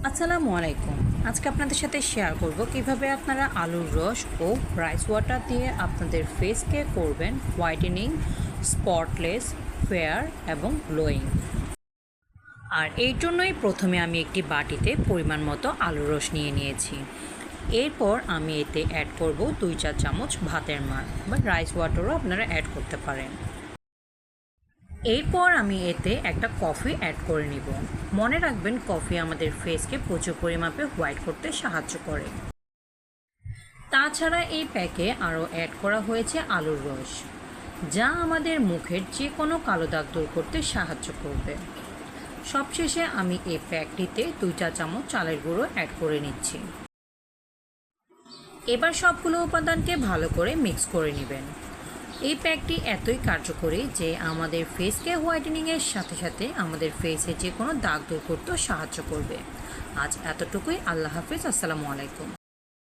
আসসালামু আলাইকুম। আজকে আপনাদের সাথে শেয়ার করব কীভাবে আপনারা আলুর রস ও রাইস ওয়াটার দিয়ে আপনাদের ফেসকে করবেন হোয়াইটেনিং স্পটলেস ফেয়ার এবং গ্লোয়িং আর এই জন্যই প্রথমে আমি একটি বাটিতে পরিমাণ মতো আলুর রস নিয়ে নিয়েছি। এরপর আমি এতে অ্যাড করব দুই চার চামচ ভাতের মার বা রাইস ওয়াটারও আপনারা অ্যাড করতে পারেন। এরপর আমি এতে একটা কফি অ্যাড করে নিব। মনে রাখবেন, কফি আমাদের ফেসকে প্রচুর পরিমাপে হোয়াইট করতে সাহায্য করে। তাছাড়া এই প্যাকে আরও অ্যাড করা হয়েছে আলুর রস, যা আমাদের মুখের যে কোনো কালো দাগ দূর করতে সাহায্য করবে। সবশেষে আমি এই প্যাকটিতে দুই চা চামচ চালের গুঁড়ো অ্যাড করে নিচ্ছি। এবার সবগুলো উপাদানকে ভালো করে মিক্স করে নেবেন। এই প্যাকটি এতই কার্যকরী যে আমাদের ফেসকে হোয়াইটেনিংয়ের সাথে সাথে আমাদের ফেসে যে কোনো দাগ দূর করতেও সাহায্য করবে। আজ এতটুকুই। আল্লাহ হাফিজ। আসসালামু আলাইকুম।